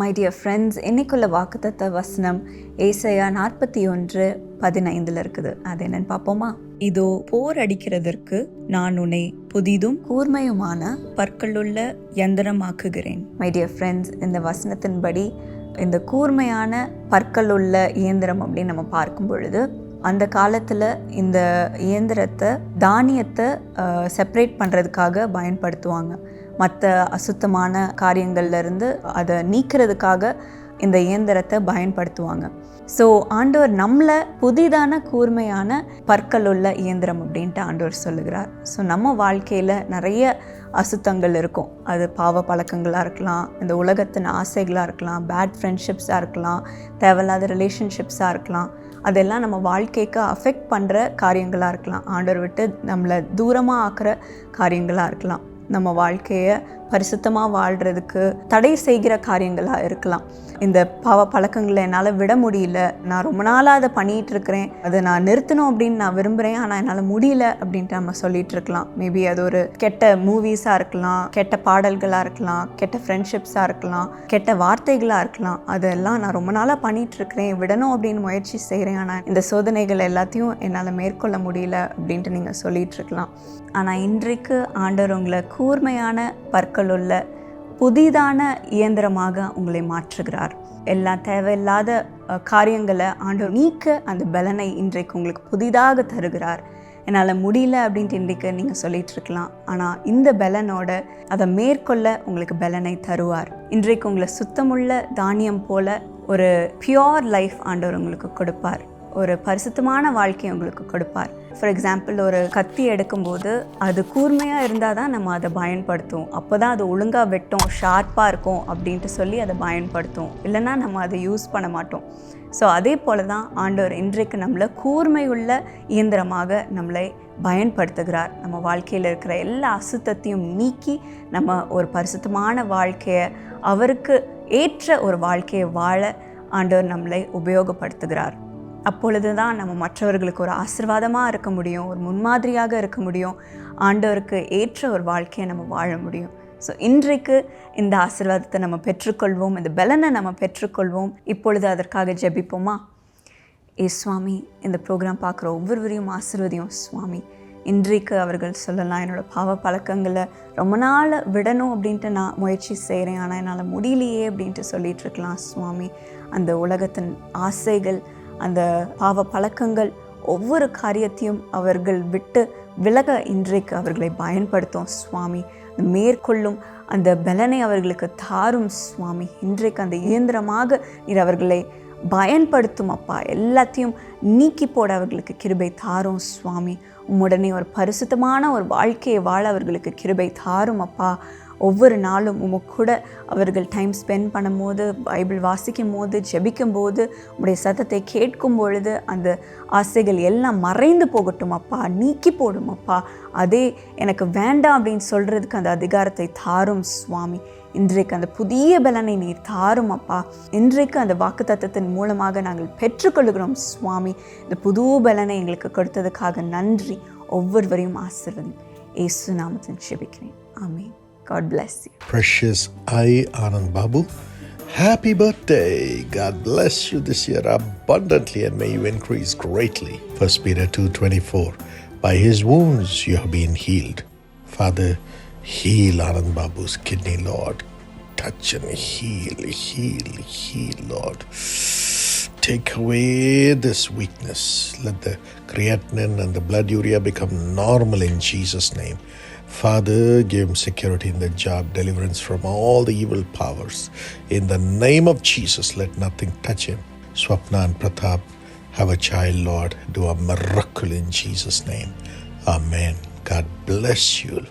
My dear friends இன்னைக்குள்ள வாக்குத்தத்த வசனம் ஏசையா நாற்பத்தி ஒன்று பதினைந்தில் இருக்குது. அது என்னன்னு பார்ப்போமா? இதோ போர் அடிக்கிறதற்கு நான் உன்னை புதிதும் கூர்மையுமான பற்களுள்ள யந்திரமாக்குகிறேன் மை டியர் ஃப்ரெண்ட்ஸ் இந்த வசனத்தின்படி இந்த கூர்மையான பற்கள் உள்ள இயந்திரம் அப்படின்னு நம்ம பார்க்கும் பொழுது அந்த காலத்தில் இந்த இயந்திரத்தை தானியத்தை செப்பரேட் பண்ணுறதுக்காக பயன்படுத்துவாங்க. மற்ற அசுத்தமான காரியங்கள்லேருந்து அதை நீக்கிறதுக்காக இந்த இயந்திரத்தை பயன்படுத்துவாங்க. ஸோ ஆண்டவர் நம்மளை புதிதான கூர்மையான பற்கள் உள்ள இயந்திரம் அப்படின்ட்டு ஆண்டவர் சொல்லுகிறார். ஸோ நம்ம வாழ்க்கையில் நிறைய அசுத்தங்கள் இருக்கும். அது பாவ பழக்கங்களாக இருக்கலாம் இந்த உலகத்தின் ஆசைகளாக இருக்கலாம் பேட் ஃப்ரெண்ட்ஷிப்ஸாக இருக்கலாம் தேவையில்லாத ரிலேஷன்ஷிப்ஸாக இருக்கலாம். அதெல்லாம் நம்ம வாழ்க்கைக்கு அஃபெக்ட் பண்ணுற காரியங்களாக இருக்கலாம். ஆண்டவர் விட்டு நம்மளை தூரமாக ஆக்கிற காரியங்களாக இருக்கலாம். நம்ம வாழ்க்கையை பரிசுத்தமாக வாழ்கிறதுக்கு தடை செய்கிற காரியங்களாக இருக்கலாம். இந்த பாவ பழக்கங்களை என்னால் விட முடியல. நான் ரொம்ப நாளாக அதை பண்ணிகிட்டு இருக்கிறேன். அதை நான் நிறுத்தணும் அப்படின்னு நான் விரும்புகிறேன் ஆனால் என்னால் முடியல அப்படின்ட்டு நம்ம சொல்லிகிட்டு இருக்கலாம். மேபி அது ஒரு கெட்ட மூவிஸாக இருக்கலாம். கெட்ட பாடல்களாக இருக்கலாம். கெட்ட ஃப்ரெண்ட்ஷிப்ஸாக இருக்கலாம். கெட்ட வார்த்தைகளாக இருக்கலாம். அதெல்லாம் நான் ரொம்ப நாளாக பண்ணிகிட்டு இருக்கிறேன். விடணும் அப்படின்னு முயற்சி செய்கிறேன் ஆனால் இந்த சோதனைகள் எல்லாத்தையும் என்னால் மேற்கொள்ள முடியல அப்படின்ட்டு நீங்கள் சொல்லிகிட்டு இருக்கலாம். ஆனால் இன்றைக்கு ஆண்டவர் உங்களை கூர்மையான பற்கள் உள்ள புதிதான இயந்திரமாக உங்களை மாற்றுகிறார். எல்லா தேவையில்லாத காரியங்களை ஆண்டு நீக்க அந்த பலனை இன்றைக்கு உங்களுக்கு புதிதாக தருகிறார். என்னால் முடியல அப்படின்ட்டு இன்றைக்கு நீங்கள் சொல்லிட்டு இருக்கலாம். ஆனால் இந்த பலனோட அதை மேற்கொள்ள உங்களுக்கு பலனை தருவார். இன்றைக்கு உங்களை சுத்தமுள்ள தானியம் போல ஒரு பியோர் லைஃப் ஆண்டவர் உங்களுக்கு கொடுப்பார். ஒரு பரிசுத்தமான வாழ்க்கையை உங்களுக்கு கொடுப்பார். ஃபார் எக்ஸாம்பிள் ஒரு கத்தி எடுக்கும்போது அது கூர்மையாக இருந்தால் தான் நம்ம அதை பயன்படுத்துவோம். அப்போ தான் அது ஒழுங்காக வெட்டும் ஷார்ப்பாக இருக்கும் அப்படின்ட்டு சொல்லி அதை பயன்படுத்துவோம். இல்லைன்னா நம்ம அதை யூஸ் பண்ண மாட்டோம். ஸோ அதே போல தான் ஆண்டவர் இன்றைக்கு நம்மளை கூர்மையுள்ள இயந்திரமாக நம்மளை பயன்படுத்துகிறார். நம்ம வாழ்க்கையில் இருக்கிற எல்லா அசுத்தத்தையும் நீக்கி நம்ம ஒரு பரிசுத்தமான வாழ்க்கையை அவருக்கு ஏற்ற ஒரு வாழ்க்கையை வாழ ஆண்டவர் நம்மளை உபயோகப்படுத்துகிறார். அப்பொழுது தான் நம்ம மற்றவர்களுக்கு ஒரு ஆசிர்வாதமாக இருக்க முடியும் ஒரு முன்மாதிரியாக இருக்க முடியும். ஆண்டவருக்கு ஏற்ற ஒரு வாழ்க்கையை நம்ம வாழ முடியும். ஸோ இன்றைக்கு இந்த ஆசீர்வாதத்தை நம்ம பெற்றுக்கொள்வோம் இந்த பலனை நம்ம பெற்றுக்கொள்வோம். இப்பொழுது அதற்காக ஜெபிப்போமா? ஏ சுவாமி இந்த ப்ரோக்ராம் பார்க்குற ஒவ்வொருவரையும் ஆசிர்வதியும் சுவாமி. இன்றைக்கு அவர்கள் சொல்லலாம் என்னோடய பாவ பழக்கங்களை ரொம்ப நாள் விடணும் அப்படின்ட்டு நான் முயற்சி செய்கிறேன். ஆனால் என்னால் முடியலையே அப்படின்ட்டு சொல்லிகிட்ருக்கலாம் சுவாமி. அந்த உலகத்தின் ஆசைகள் அந்த பாவ பழக்கங்கள் ஒவ்வொரு காரியத்தையும் அவர்கள் விட்டு விலக இன்றைக்கு அவர்களை பயன்படுத்தும். சுவாமி மேற்கொள்ளும் அந்த பலனை அவர்களுக்கு தாரும். சுவாமி இன்றைக்கு அந்த இயந்திரமாக நீர் அவர்களை பயன்படுத்தும் அப்பா. எல்லாத்தையும் நீக்கி போட அவர்களுக்கு கிருபை தாரும். சுவாமி உம்முடனே ஒரு பரிசுத்தமான ஒரு வாழ்க்கையை வாழ அவர்களுக்கு கிருபை தாரும் அப்பா. ஒவ்வொரு நாளும் உமக்கு கூட அவர்கள் டைம் ஸ்பெண்ட் பண்ணும்போது பைபிள் வாசிக்கும் போது ஜெபிக்கும் போது உடைய சத்தத்தை கேட்கும் பொழுது அந்த ஆசைகள் எல்லாம் மறைந்து போகட்டும் அப்பா நீக்கி போடும் அப்பா. அதே எனக்கு வேண்டாம் அப்படின்னு சொல்கிறதுக்கு அந்த அதிகாரத்தை தாரும் சுவாமி. இன்றைக்கு அந்த புதிய பலனை நீர் தாரும் அப்பா. இன்றைக்கு அந்த வாக்குத்தத்தத்தின் மூலமாக நாங்கள் பெற்றுக்கொள்கிறோம் சுவாமி. இந்த புது பலனை எங்களுக்கு கொடுத்ததுக்காக நன்றி. ஒவ்வொருவரையும் ஆசிர்வதி ஏசு நாமத்தின் செபிக்கிறேன் ஆமென். God bless you Precious I, Anand Babu. Happy birthday. God bless you this year abundantly and may you increase greatly. 1 Peter 2.24 By his wounds you have been healed. Father, heal Anand Babu's kidney, Lord. Touch and heal, heal, heal, Lord. Take away this weakness. Let the creatinine and the blood urea become normal in Jesus' name. Father, give him security in the job, deliverance from all the evil powers. In the name of Jesus, let nothing touch him. Swapna and Pratap, have a child, Lord. Do a miracle in Jesus' name. Amen. God bless you.